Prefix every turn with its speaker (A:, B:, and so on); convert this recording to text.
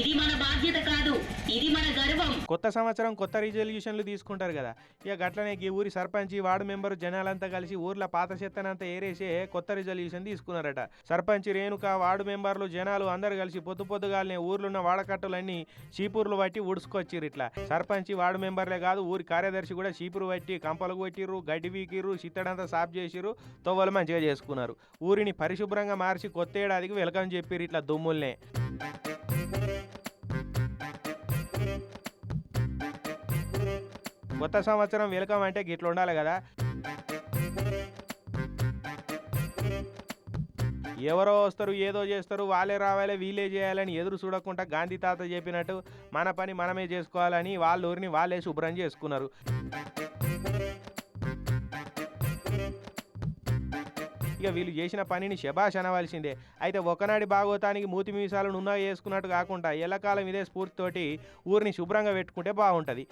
A: ఇది మన బాధ్యత కాదు ఇది మన గర్వం.
B: కొత్త సంవత్సరం కొత్త రిజల్యూషన్లు తీసుకుంటారు కదా. ఇక గట్లనే ఈ ఊరి సర్పంచ్ వార్డు మెంబర్ జనాలంతా కలిసి ఊర్లో పాత చెత్తనంతా ఏరేసే కొత్త రిజల్యూషన్ తీసుకున్నారట. సర్పంచ్ రేణుక వార్డు మెంబర్లు జనాలు అందరు కలిసి పొద్దు పొద్దుగాలనే ఊర్లున్న వాడకట్టులన్నీ చీపుర్లు పట్టి ఉడుచుకొచ్చిర్రు ఇట్లా. సర్పంచ్ వార్డు మెంబర్లే కాదు ఊరి కార్యదర్శి కూడా చీపురు పట్టి కంపలు కొట్టిర్రు గడ్డి వీకిర్రు చిత్తడంతా సాఫ్ చేసిర్రు తొవ్వలు మంచిగా చేసుకున్నారు. ఊరిని పరిశుభ్రంగా మార్చి కొత్త ఏడాదికి వెల్కమ్ చెప్పిర్రు ఇట్లా దుమ్ముల్నే. కొత్త సంవత్సరం వెల్కమ్ అంటే గిట్ల ఉండాలి కదా. ఎవరో వస్తారు ఏదో చేస్తారు వాళ్ళే రావాలి వీళ్ళే చేయాలని ఎదురు చూడకుండా గాంధీ తాత చెప్పినట్టు మన పని మనమే చేసుకోవాలని వాళ్ళ ఊరిని వాళ్ళే శుభ్రం చేసుకున్నారు. ఇక వీళ్ళు చేసిన పనిని శభాష్ అనవలసిందే. అయితే ఒకనాడి భాగవతానికి మూతి మీసాలు నున్నా వేసుకున్నట్టు కాకుండా ఎల్లకాలం ఇదే స్ఫూర్తితోటి ఊరిని శుభ్రంగా పెట్టుకుంటే బాగుంటుంది.